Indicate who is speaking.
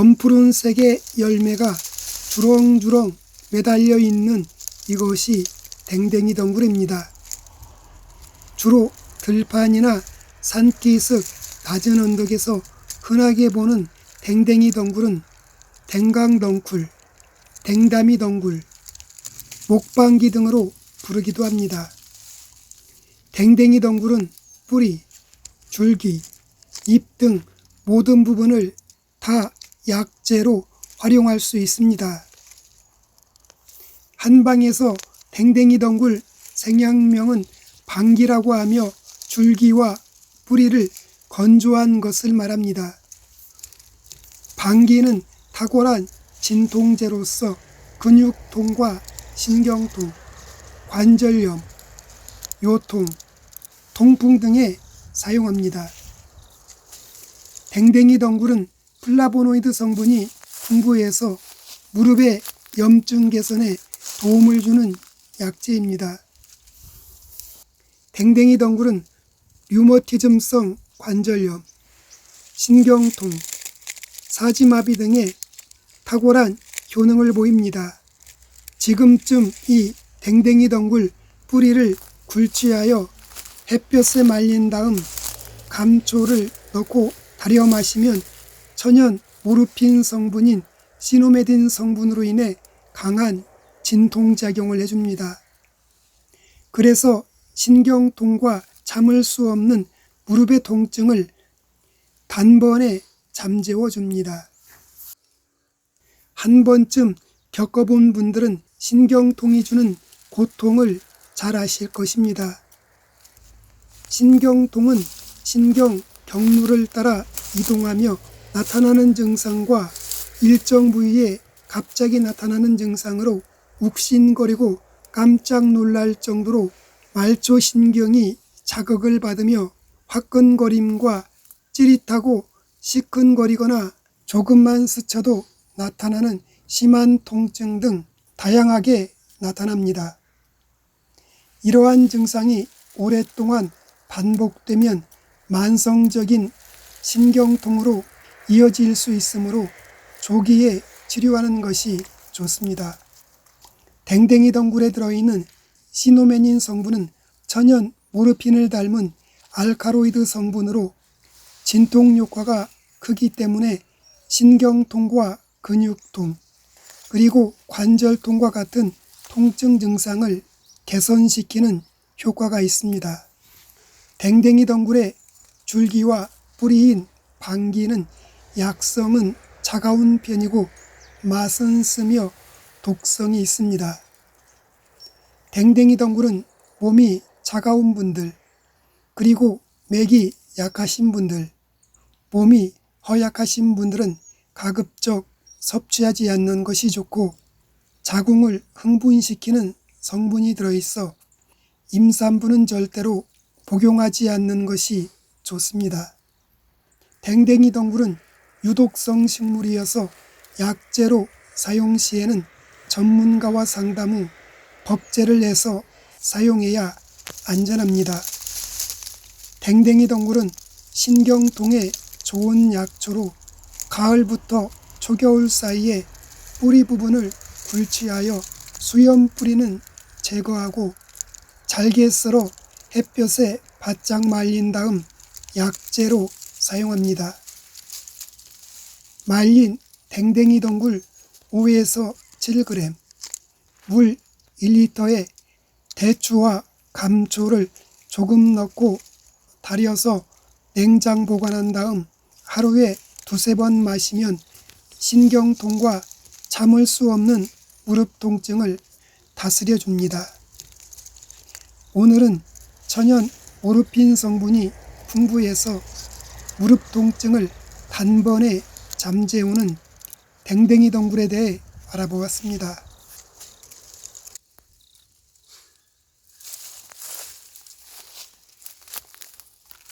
Speaker 1: 검푸른색의 열매가 주렁주렁 매달려 있는 이것이 댕댕이 덩굴입니다. 주로 들판이나 산기슭 낮은 언덕에서 흔하게 보는 댕댕이 덩굴은 댕강 덩굴, 댕다미 덩굴, 목방기 등으로 부르기도 합니다. 댕댕이 덩굴은 뿌리, 줄기, 잎 등 모든 부분을 다 약재로 활용할 수 있습니다. 한방에서 댕댕이 덩굴 생양명은 방기라고 하며 줄기와 뿌리를 건조한 것을 말합니다. 방기는 탁월한 진통제로서 근육통과 신경통, 관절염, 요통, 통풍 등에 사용합니다. 댕댕이 덩굴은 플라보노이드 성분이 풍부해서 무릎의 염증 개선에 도움을 주는 약재입니다. 댕댕이 덩굴은 류머티즘성 관절염, 신경통, 사지마비 등의 탁월한 효능을 보입니다. 지금쯤 이 댕댕이 덩굴 뿌리를 굴치하여 햇볕에 말린 다음 감초를 넣고 달여 마시면 천연 모르핀 성분인 시노메딘 성분으로 인해 강한 진통작용을 해줍니다. 그래서 신경통과 참을 수 없는 무릎의 통증을 단번에 잠재워 줍니다. 한 번쯤 겪어본 분들은 신경통이 주는 고통을 잘 아실 것입니다. 신경통은 신경 경로를 따라 이동하며 나타나는 증상과 일정 부위에 갑자기 나타나는 증상으로 욱신거리고 깜짝 놀랄 정도로 말초신경이 자극을 받으며 화끈거림과 찌릿하고 시큰거리거나 조금만 스쳐도 나타나는 심한 통증 등 다양하게 나타납니다. 이러한 증상이 오랫동안 반복되면 만성적인 신경통으로 이어질 수 있으므로 조기에 치료하는 것이 좋습니다. 댕댕이 덩굴에 들어있는 시노메닌 성분은 천연 모르핀을 닮은 알카로이드 성분으로 진통 효과가 크기 때문에 신경통과 근육통, 그리고 관절통과 같은 통증 증상을 개선시키는 효과가 있습니다. 댕댕이 덩굴의 줄기와 뿌리인 방기는 약성은 차가운 편이고 맛은 쓰며 독성이 있습니다. 댕댕이 덩굴은 몸이 차가운 분들, 그리고 맥이 약하신 분들, 몸이 허약하신 분들은 가급적 섭취하지 않는 것이 좋고 자궁을 흥분시키는 성분이 들어있어 임산부는 절대로 복용하지 않는 것이 좋습니다. 댕댕이 덩굴은 유독성 식물이어서 약재로 사용 시에는 전문가와 상담 후 법제를 내서 사용해야 안전합니다. 댕댕이 덩굴은 신경통에 좋은 약초로 가을부터 초겨울 사이에 뿌리 부분을 굴치하여 수염 뿌리는 제거하고 잘게 썰어 햇볕에 바짝 말린 다음 약재로 사용합니다. 말린 댕댕이 덩굴 5에서 7g, 물 1리터에 대추와 감초를 조금 넣고 달여서 냉장 보관한 다음 하루에 두세 번 마시면 신경통과 참을 수 없는 무릎 통증을 다스려 줍니다. 오늘은 천연 오르핀 성분이 풍부해서 무릎 통증을 단번에 잠재우는 댕댕이 덩굴에 대해 알아보았습니다.